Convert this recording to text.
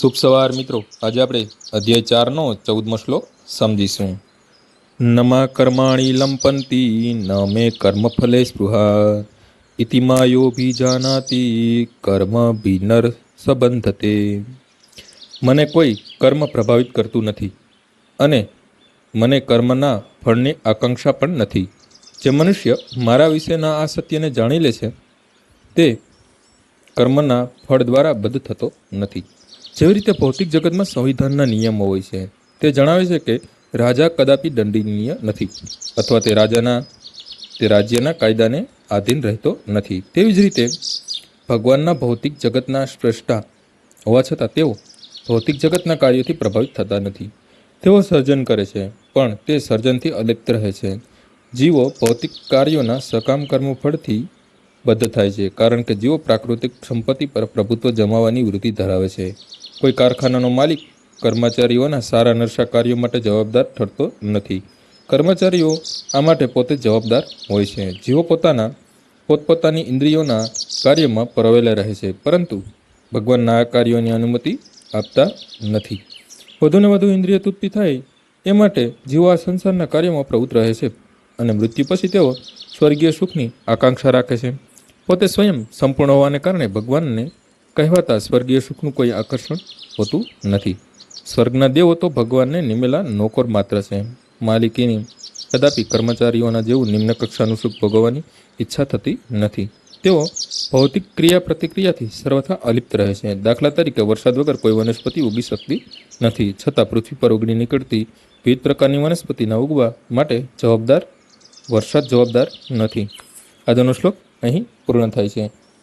શુભ સવાર મિત્રો. આજે આપણે અધ્યાય ચારનો ચૌદમો શ્લોક સમજીશું. નમા કર્માણી લંપંતી ન મે કર્મફલે સ્પૃહા. ઇતિ જાનાતી, કર્મ ભિનર સંબંધતે. મને કોઈ કર્મ પ્રભાવિત કરતું નથી અને મને કર્મના ફળની આકાંક્ષા પણ નથી. જે મનુષ્ય મારા વિશેના આ સત્યને જાણી લે છે, તે કર્મના ફળ દ્વારા બદ્ધ થતો નથી. જેવી રીતે ભૌતિક જગતમાં સંવિધાનના નિયમો હોય છે, તે જણાવે છે કે રાજા કદાપી દંડનીય નથી, અથવા તે રાજાના, તે રાજ્યના કાયદાને આધીન રહેતો નથી. તેવી જ રીતે ભગવાનના ભૌતિક જગતના શ્રેષ્ઠા હોવા છતાં તેઓ ભૌતિક જગતના કાર્યોથી પ્રભાવિત થતા નથી. તેઓ સર્જન કરે છે, પણ તે સર્જનથી અલિપ્ત રહે છે. જીવો ભૌતિક કાર્યોના સકામ કર્મ ફળથી બદ્ધ થાય છે, કારણ કે જીવો પ્રાકૃતિક સંપત્તિ પર પ્રભુત્વ જમાવવાની વૃત્તિ ધરાવે છે. કોઈ કારખાનાનો માલિક કર્મચારીઓના સારા નરસા કાર્યો માટે જવાબદાર ઠરતો નથી. કર્મચારીઓ આ માટે પોતે જવાબદાર હોય છે. જેઓ પોતાના પોતપોતાની ઇન્દ્રિયોના કાર્યમાં પરવેલા રહે છે, પરંતુ ભગવાનના આ કાર્યોની અનુમતિ આપતા નથી. વધુને વધુ ઇન્દ્રિય તૃપ્તિ થાય એ માટે જીવો આ સંસારના કાર્યમાં પ્રવૃત્ત રહે છે અને મૃત્યુ પછી તેઓ સ્વર્ગીય સુખની આકાંક્ષા રાખે છે. પોતે સ્વયં સંપૂર્ણ હોવાને કારણે ભગવાનને કહેવાતા સ્વર્ગીય સુખનું કોઈ આકર્ષણ હોતું નથી. સ્વર્ગના દેવો તો ભગવાનને નિમેલા નોકર માત્ર છે. માલિકીની, કદાપી કર્મચારીઓના જેવું નિમ્ન કક્ષાનું સુખ ભોગવવાની ઈચ્છા થતી નથી. તેઓ ભૌતિક ક્રિયા પ્રતિક્રિયાથી સર્વથા અલિપ્ત રહે છે. દાખલા તરીકે, વરસાદ વગર કોઈ વનસ્પતિ ઉગી શકતી નથી. છતાં પૃથ્વી પર ઉગડી નીકળતી વિવિધ પ્રકારની વનસ્પતિના ઉગવા માટે જવાબદાર, વરસાદ જવાબદાર નથી. આજનો શ્લોક અહીં પૂર્ણ થાય છે.